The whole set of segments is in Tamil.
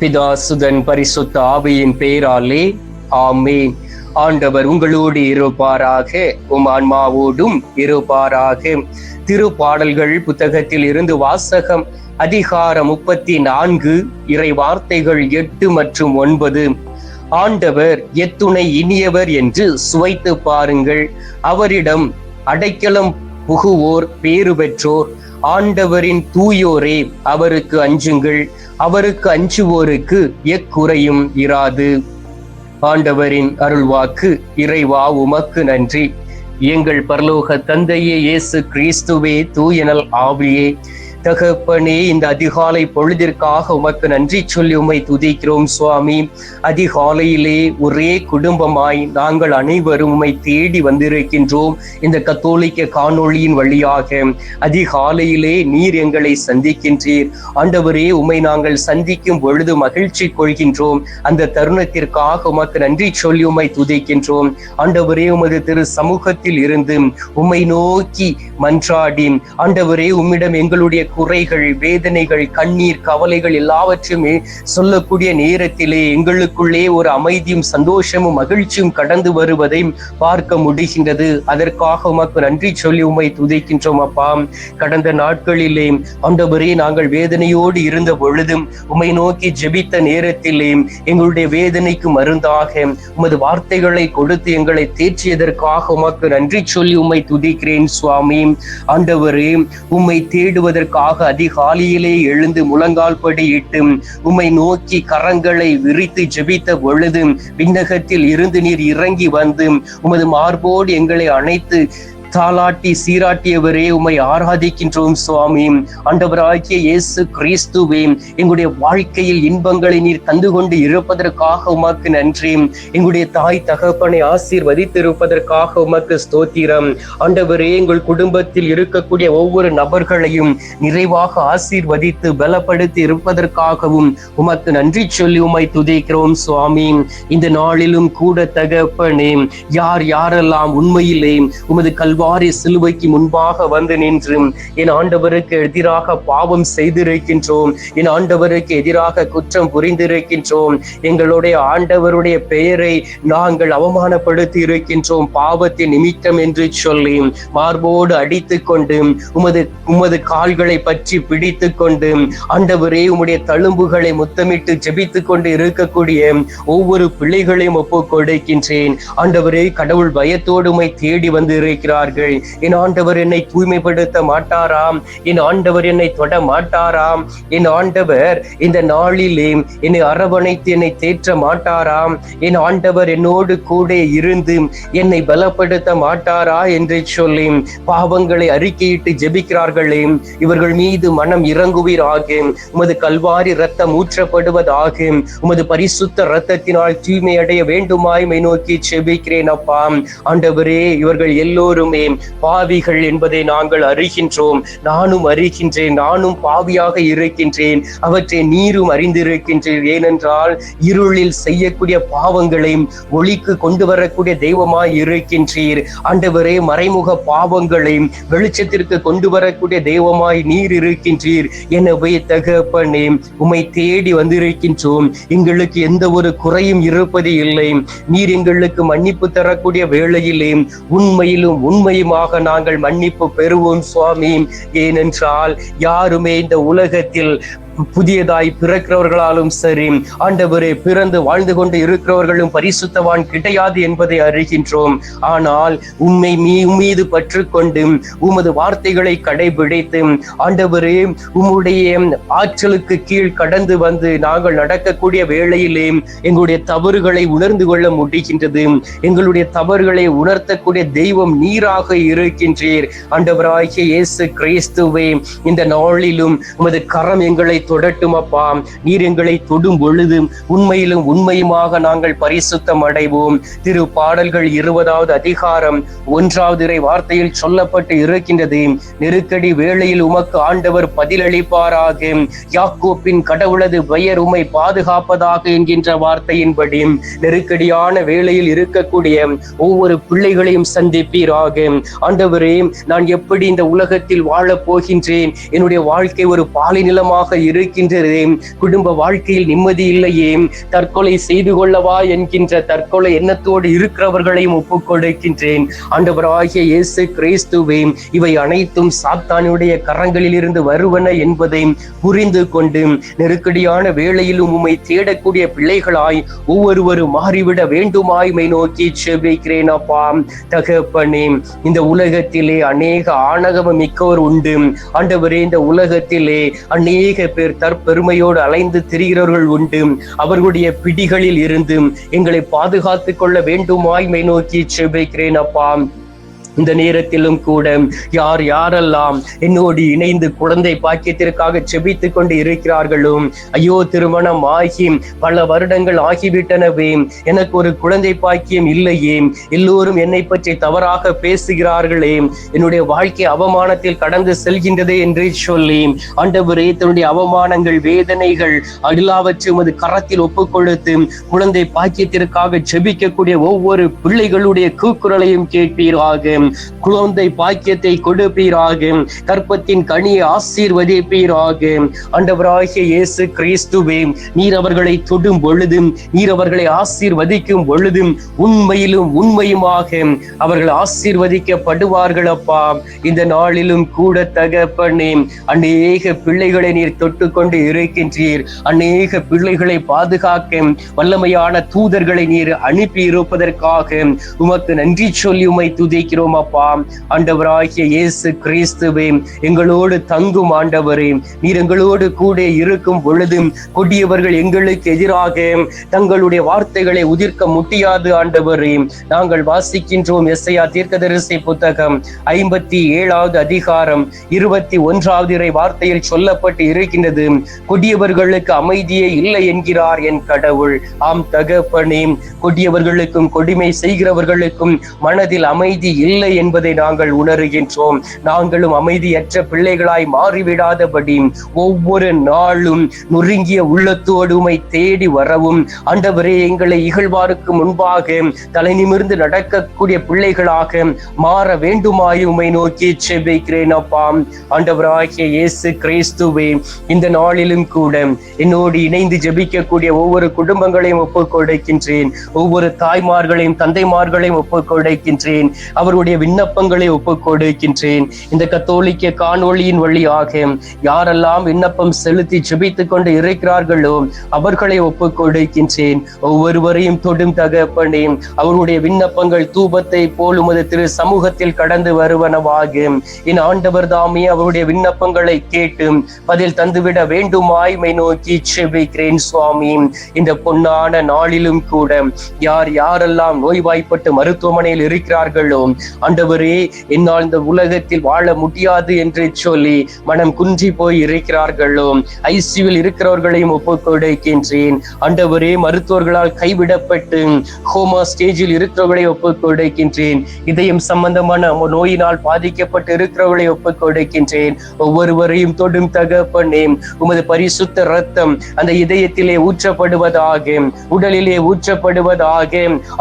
பிதாசுதன் பரிசுத்த ஆவியின் பெயராலே ஆமேன். ஆண்டவர் உங்களோடு இருப்பாராக உம் ஆன்மாவோடும் இருப்பாராக. திருப்பாடல்கள் புத்தகத்தில் இருந்து வாசகம் அதிகாரம் முப்பத்தி நான்கு இறை வார்த்தைகள் எட்டு மற்றும் ஒன்பது. ஆண்டவர் எத்துணை இனியவர் என்று சுவைத்து பாருங்கள். அவரிடம் அடைக்கலம் புகுவோர் பேறு பெற்றோர். ஆண்டவரின் தூயோரே அவருக்கு அஞ்சுங்கள். அவருக்கு அஞ்சுவோருக்கு எக்குறையும் இராது. ஆண்டவரின் அருள்வாக்கு இறைவா உமக்கு நன்றி. எங்கள் பரலோக தந்தையே இயேசு கிறிஸ்துவே தூயனல் ஆவியே. தகப்பனே இந்த அதிகாலை பொழுதிற்காக உமக்கு நன்றி சொல்லி உமை துதிக்கிறோம் சுவாமி. அதிகாலையிலே ஒரே குடும்பமாய் நாங்கள் அனைவரும் உமை தேடி வந்திருக்கின்றோம் இந்த கத்தோலிக்க காணொளியின் வழியாக. அதிகாலையிலே நீர் எங்களை சந்திக்கின்றீர். ஆண்டவரே உம்மை நாங்கள் சந்திக்கும் பொழுது மகிழ்ச்சி கொள்கின்றோம். அந்த தருணத்திற்காக உமக்கு நன்றி சொல்லி உமை துதிக்கின்றோம். ஆண்டவரே உமது திரு சமூகத்தில் இருந்து உம்மை நோக்கி மன்றாடி ஆண்டவரே உம்மிடம் எங்களுடைய குறைகள் வேதனைகள் கண்ணீர் கவலைகள் எல்லாவற்றையுமே சொல்லக்கூடிய நேரத்திலே எங்களுக்குள்ளே ஒரு அமைதியும் சந்தோஷமும் மகிழ்ச்சியும் கடந்து வருவதை பார்க்க முடிகின்றது. அதற்காக உமக்கு நன்றி சொல்லி உம்மை துதிக்கின்றோம் அப்பா. கடந்த நாட்களிலே ஆண்டவரே நாங்கள் வேதனையோடு இருந்த பொழுதும் உம்மை நோக்கி ஜெபித்த நேரத்திலே எங்களுடைய வேதனைக்கு மருந்தாக உமது வார்த்தைகளை கொடுத்து எங்களை தேற்றியதற்காக உமக்கு நன்றி சொல்லி உம்மை துதிக்கிறேன் சுவாமி. ஆண்டவரே உம்மை தேடுவதற்காக அதிகாலையிலே எழுந்து முழங்கால் படியிட்டு உம்மை நோக்கி கரங்களை விரித்து ஜெபித்த பொழுது விண்ணகத்தில் இருந்து நீர் இறங்கி வந்து உமது மார்போடு எங்களை அணைத்து தாளாட்டி சீராட்டியவரே உமை ஆராதிக்கின்றோம் சுவாமி. ஆண்டவராகிய இயேசு கிறிஸ்துவே எங்களுடைய வாழ்க்கையில் இன்பங்களை நீர் தந்து கொண்டு இருப்பதற்காக உமக்கு நன்றி. எங்களுடைய தாய் தகப்பனை ஆசீர்வதித்திருப்பதற்காக உமக்கு ஸ்தோத்திரம். ஆண்டவரே எங்கள் குடும்பத்தில் இருக்கக்கூடிய ஒவ்வொரு நபர்களையும் நிறைவாக ஆசீர்வதித்து பலப்படுத்தி இருப்பதற்காகவும் உமக்கு நன்றி சொல்லி உமை துதிக்கிறோம் சுவாமி. இந்த நாளிலும் கூட தகப்பனே யார் யாரெல்லாம் உண்மையிலே உமது கல்வா கல்வாரி சிலுவைக்கு முன்பாக வந்து நின்று என் ஆண்டவருக்கு எதிராக பாவம் செய்திருக்கின்றோம். என் ஆண்டவருக்கு எதிராக குற்றம் புரிந்திருக்கின்றோம். எங்களுடைய ஆண்டவருடைய பெயரை நாங்கள் அவமானப்படுத்தி இருக்கின்றோம். பாவத்தின் நிமித்தம் என்று சொல்லி மார்போடு அடித்து கொண்டு உமது உமது கால்களை பற்றி பிடித்து கொண்டு ஆண்டவரே உம்முடைய தழும்புகளை முத்தமிட்டு ஜெபித்து கொண்டு இருக்கக்கூடிய ஒவ்வொரு பிள்ளைகளையும் ஒப்பு கொடுக்கின்றேன். ஆண்டவரே கடவுள் பயத்தோடுமை தேடி வந்து இருக்கிறார் இருக்கிறார்கள் என் ஆண்டவர் என்னை தூய்மைப்படுத்த மாட்டாராம் என் ஆண்டவர் என்னை தொட மாட்டாராம் என் ஆண்டவர் இந்த நாளிலே என்னை அரவணைத்து என்னை தேற்ற மாட்டாராம் என் ஆண்டவர் என்னோடு கூட இருந்து என்னை பலப்படுத்த மாட்டாரா? என்று சொல்லி பாவங்களை அறிக்கையிட்டு ஜெபிக்கிறார்களே இவர்கள் மீது மனம் இறங்குவீராக உமது கல்வாரி ரத்தம் ஊற்றப்படுவதாக உமது பரிசுத்த ரத்தத்தினால் தூய்மை அடைய வேண்டுமாய் நோக்கி செபிக்கிறேன் அப்பா. ஆண்டவரே இவர்கள் எல்லோரும் பாவிகள் என்பதை நாங்கள் அறிகின்றோம். நானும் அறிகின்றேன். நானும் பாவியாக இருக்கின்றேன். அவற்றை நீரும் அறிந்திருக்கின்றேன். ஏனென்றால் இருளில் செய்யக்கூடிய பாவங்களை ஒளிக்கு கொண்டு வரக்கூடிய தெய்வமாய் இருக்கின்றீர். ஆண்டவரே மறைமுக பாவங்களை வெளிச்சத்திற்கு கொண்டு வரக்கூடிய தெய்வமாய் நீர் இருக்கின்றீர். எனவே தகப்பனே உமை தேடி வந்திருக்கின்றோம். எங்களுக்கு எந்த ஒரு குறையும் இருப்பது இல்லை நீர் எங்களுக்கு மன்னிப்பு தரக்கூடிய வேளையிலே உண்மையிலும் உண்மை உண்மையுமாக நாங்கள் மன்னிப்பு பெறுவோம் சுவாமி. ஏனென்றால் யாருமே இந்த உலகத்தில் புதியதாய் பிறக்கிறவர்களாலும் சரி ஆண்டவரே பிறந்து வாழ்ந்து கொண்டு இருக்கிறவர்களும் பரிசுத்தவான் கிடையாது என்பதை அறிகின்றோம். ஆனால் உண்மை மீ மீது பற்று கொண்டு உமது வார்த்தைகளை கடைபிடித்து ஆண்டவரே உம்முடைய ஆற்றலுக்கு கீழ் கடந்து வந்து நாங்கள் நடக்கக்கூடிய வேளையிலே எங்களுடைய தவறுகளை உணர்ந்து கொள்ள முடிகின்றது. எங்களுடைய தவறுகளை உணர்த்தக்கூடிய தெய்வம் நீராக இருக்கின்றீர். ஆண்டவராகிய இயேசு கிறிஸ்துவே இந்த நாளிலும் உமது கரம் எங்களை தொடட்டும் அப்பா நீர் எங்களை தொடும் பொழுது உண்மையிலும் உண்மையுமாக நாங்கள் பரிசுத்தம் அடைவோம். திரு பாடல்கள் இருபதாவது அதிகாரம் ஒன்றாவது இறை வார்த்தையில் சொல்லப்பட்டு இருக்கின்றது. நெருக்கடி வேளையில் உமக்கு ஆண்டவர் பதிலளிப்பாராக. யாக்கோப்பின் கடவுளது பெயர் உமை பாதுகாப்பதாக என்கின்ற வார்த்தையின்படி நெருக்கடியான வேளையில் இருக்கக்கூடிய ஒவ்வொரு பிள்ளைகளையும் சந்திப்பீராக. ஆண்டவரே நான் எப்படி இந்த உலகத்தில் வாழப் போகின்றேன்? என்னுடைய வாழ்க்கை ஒரு பாலை நிலமாக இரு இருக்கின்றதே. குடும்ப வாழ்க்கையில் நிம்மதி இல்லையே. தற்கொலை செய்து கொள்ளவா என்கின்ற தற்கொலை எண்ணத்தோடு இருக்கிறவர்களையும் ஒப்புக் கொடுக்கின்றேன். ஆண்டவராகிய இயேசு கிறிஸ்துவே இவை அனைத்தும் சாத்தானுடைய கரங்களில் இருந்து வருவன என்பதை புரிந்து கொண்டு நெருக்கடியான வேளையிலும் உம்மை தேடக்கூடிய பிள்ளைகளாய் ஒவ்வொருவரும் மாறிவிட வேண்டுமாய்மை நோக்கி செபிக்கிறேன் அப்பா. தகப்பனே இந்த உலகத்திலே அநேக ஆணவம் மிக்கவர் உண்டு. ஆண்டவரே இந்த உலகத்திலே அநேக பேர் தற்பெருமையோடு அலைந்து திரிகிறவர்கள் உண்டு. அவர்களுடைய பிடிகளில் இருந்து எங்களை பாதுகாத்துக் கொள்ள வேண்டுமாய்மை நோக்கி செபிக்கிறேன் அப்பா. இந்த நேரத்திலும் கூட யார் யாரெல்லாம் என்னோடு இணைந்து குழந்தை பாக்கியத்திற்காக செபித்துக் கொண்டு இருக்கிறார்களோ ஐயோ திருமணம் ஆகி பல வருடங்கள் ஆகிவிட்டனவே எனக்கு ஒரு குழந்தை பாக்கியம் இல்லையே எல்லோரும் என்னை பற்றி தவறாக பேசுகிறார்களே என்னுடைய வாழ்க்கை அவமானத்தில் கடந்து செல்கின்றதே என்று சொல்லி ஆண்டவரே தன்னுடைய அவமானங்கள் வேதனைகள் அடிலாவற்றை அது கரத்தில் ஒப்புக் கொடுத்து குழந்தை பாக்கியத்திற்காக செபிக்கக்கூடிய ஒவ்வொரு பிள்ளைகளுடைய கூக்குரலையும் கேட்பீராக. குழந்தை பாக்கியத்தை கொடுப்பீராக. கற்பத்தின் கனியை ஆசீர்வதிப்பீராக. ஆண்டவராகிய இயேசு கிறிஸ்துவே நீர் அவர்களை தொடும் பொழுதும் நீர் அவர்களை ஆசீர்வதிக்கும் பொழுதும் உண்மையிலும் உண்மையுமாக அவர்கள் ஆசீர்வதிக்கப்படுவார்கள் அப்பா. இந்த நாளிலும் கூட தகப்பனே அநேக பிள்ளைகளை நீர் தொட்டுக்கொண்டு இருக்கின்றீர். அநேக பிள்ளைகளை பாதுகாக்க வல்லமையான தூதர்களை நீர் அனுப்பி இருப்பதற்காக உமக்கு நன்றி சொல்லி உமை துதிக்கிறோம் அப்பா ஆண்டவராகிய இயேசு கிறிஸ்துவே எங்களோடு தங்கும் ஆண்டவரே நீர் எங்களோடு கூட இருக்கும் பொழுது கொடியவர்கள் எங்களுக்கு எதிராக தங்களுடைய வார்த்தைகளை உதிர்க்க முடியாது ஆண்டவரே. நாங்கள் வாசிக்கின்றோம் எஸ்ஐயா தீர்க்கதரிசி புத்தகம் ஐம்பத்தி ஏழாவது அதிகாரம் இருபத்தி ஒன்றாவது இறை வார்த்தையில் சொல்லப்பட்டு இருக்கின்றது. கொடியவர்களுக்கு அமைதியே இல்லை என்கிறார் என் கடவுள். ஆம் தகப்பனே கொடியவர்களுக்கும் கொடுமை செய்கிறவர்களுக்கும் மனதில் அமைதி இல்லை இல்லை என்பதை நாங்கள் உணர்கின்றோம். நாங்களும் அமைதியற்ற பிள்ளைகளாய் மாறிவிடாதபடி ஒவ்வொரு நாளும் நொறுங்கிய உள்ளத்தோடுமை தேடி வரவும். ஆண்டவரே எங்களை இகழ்வாருக்கு முன்பாக தலை நிமிர்ந்து நடக்கக்கூடிய பிள்ளைகளாக மாற வேண்டுமாய் உமை நோக்கி செபிக்கிறேன் அப்பா. ஆண்டவராகிய இயேசு கிறிஸ்துவே இந்த நாளிலும் கூட என்னோடு இணைந்து ஜெபிக்கக்கூடிய ஒவ்வொரு குடும்பங்களையும் ஒப்புக் கொடுக்கின்றேன் ஒவ்வொரு தாய்மார்களையும் தந்தைமார்களையும் ஒப்புக் கொடுக்கின்றேன் அவருடைய உங்களுடைய விண்ணப்பங்களை ஒப்புக் கொடுக்கின்றேன் இந்த கத்தோலிக்க காணொளியின் வழியாக யாரெல்லாம் விண்ணப்பம் செலுத்தி ஜெபித்துக் கொண்டு இருக்கிறார்களோ அவர்களை ஒப்புக் கொடுக்கின்றேன் ஒவ்வொருவரையும் தொடும் தகப்பனே அவருடைய விண்ணப்பங்கள் தூபத்தை போல் உமது திரு சமூகத்தில் கடந்து வருவனவாக என் ஆண்டவர் தாமே அவருடைய விண்ணப்பங்களை கேட்டு பதில் தந்துவிட வேண்டுமாய்மை நோக்கி செபிக்கிறேன் சுவாமி. இந்த பொன்னான நாளிலும் கூட யார் யாரெல்லாம் நோய்வாய்ப்பட்டு மருத்துவமனையில் இருக்கிறார்களோ ஆண்டவரே என்னால் இந்த உலகத்தில் வாழ முடியாது என்று சொல்லி மனம் குன்றி போய் இருக்கிறார்களோ ஐசியூவில் இருக்கிறவர்களையும் ஒப்புக்கொடுக்கின்றேன். ஆண்டவரே மருத்துவர்களால் கைவிடப்பட்டு ஹோமா ஸ்டேஜில் இருக்கிறவர்களை ஒப்புக்கொடுக்கின்றேன். இதயம் சம்பந்தமான நோயினால் பாதிக்கப்பட்டு இருக்கிறவர்களை ஒப்புக்கொடுக்கின்றேன். ஒவ்வொருவரையும் தொடும் தகப்பனே உமது பரிசுத்த ரத்தம் அந்த இதயத்திலே ஊற்றப்படுவதாக உடலிலே ஊற்றப்படுவதாக.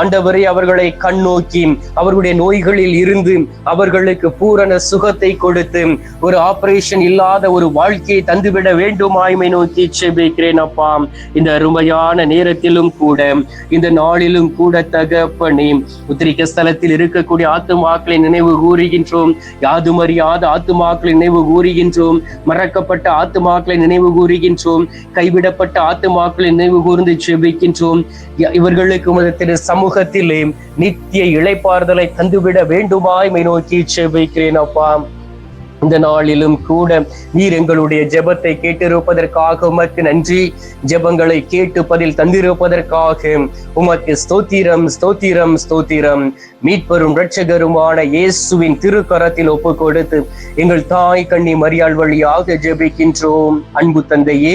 ஆண்டவரே அவர்களை கண்ணோக்கி அவர்களுடைய நோய்களில் இருந்து அவர்களுக்கு பூரண சுகத்தை கொடுத்து ஒரு ஆபரேஷன் இல்லாத ஒரு வாழ்க்கையை தந்துவிட வேண்டுமாய்மை நோக்கி செபிக்கிறேன் அப்பா. இந்த அருமையான நேரத்திலும் கூட இந்த நாளிலும் கூட தகப்பனே உத்திரிக்க ஸ்தலத்தில் இருக்கக்கூடிய ஆத்துமாக்களை நினைவு கூறுகின்றோம். யாதும் அறியாத ஆத்துமாக்களை நினைவு கூறுகின்றோம். மறக்கப்பட்ட ஆத்துமாக்களை நினைவு கூறுகின்றோம். கைவிடப்பட்ட ஆத்துமாக்களை நினைவு கூர்ந்து செபிக்கின்றோம். இவர்களுக்கு திரு சமூகத்திலே நித்திய இளைப்பாறுதலை தந்துவிட வேண்டுமாய்மை நோக்கி செபிக்கிறேன் அப்பா. இந்த நாளிலும் கூட நீர் எங்களுடைய ஜெபத்தை கேட்டிருப்பதற்காக உமக்கு நன்றி. ஜெபங்களை கேட்டு பதில் தந்திருப்பதற்காக உமக்கு ஸ்தோத்திரம் ஸ்தோத்திரம் ஸ்தோத்திரம். மீட்பெரும் ரட்சகருமான இயேசுவின் திருக்கரத்தில் ஒப்பு கொடுத்து எங்கள் தாய் கண்ணி மரியாள் வழியாக ஜெபிக்கின்றோம். அன்பு தந்தையே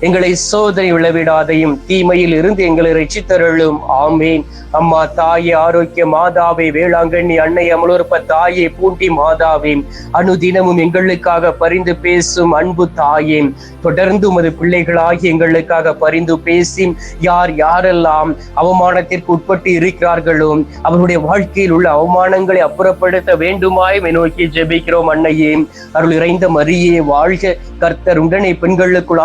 எங்களை சோதனை விளைவிடாதையும் தீமையில் இருந்து எங்களை ரசித்தருளும் ஆமேன். அம்மா தாயே ஆரோக்கிய மாதாவே வேளாங்கண்ணி அன்னை அமலோற்ப தாயே பூண்டி மாதாவே அனுதினமும் எங்களுக்காக பரிந்து பேசும் அன்பு தாயே. தொடர்ந்து உமது பிள்ளைகளாகி எங்களுக்காக பரிந்து பேசி யார் யாரெல்லாம் அவமானத்திற்கு உட்பட்டு இருக்கிறார்களோ அவருடைய வாழ்க்கையில் உள்ள அவமானங்களை அப்புறப்படுத்த வேண்டுமாய் நோக்கி ஜெபிக்கிறோம் அன்னையே. அருள் இறைந்த மரியே வாழ்க. கர்த்தர் உடனே பெண்களுக்குள்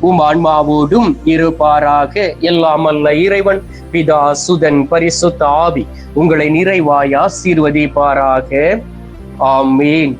உம் ஆன்மாவோடும் இருப்பாராக. எல்லாம் அல்ல இறைவன். பிதா சுதன் பரிசுத்த ஆவி. உங்களை நிறைவாய் ஆசீர்வதிப்பாராக. ஆமீன்.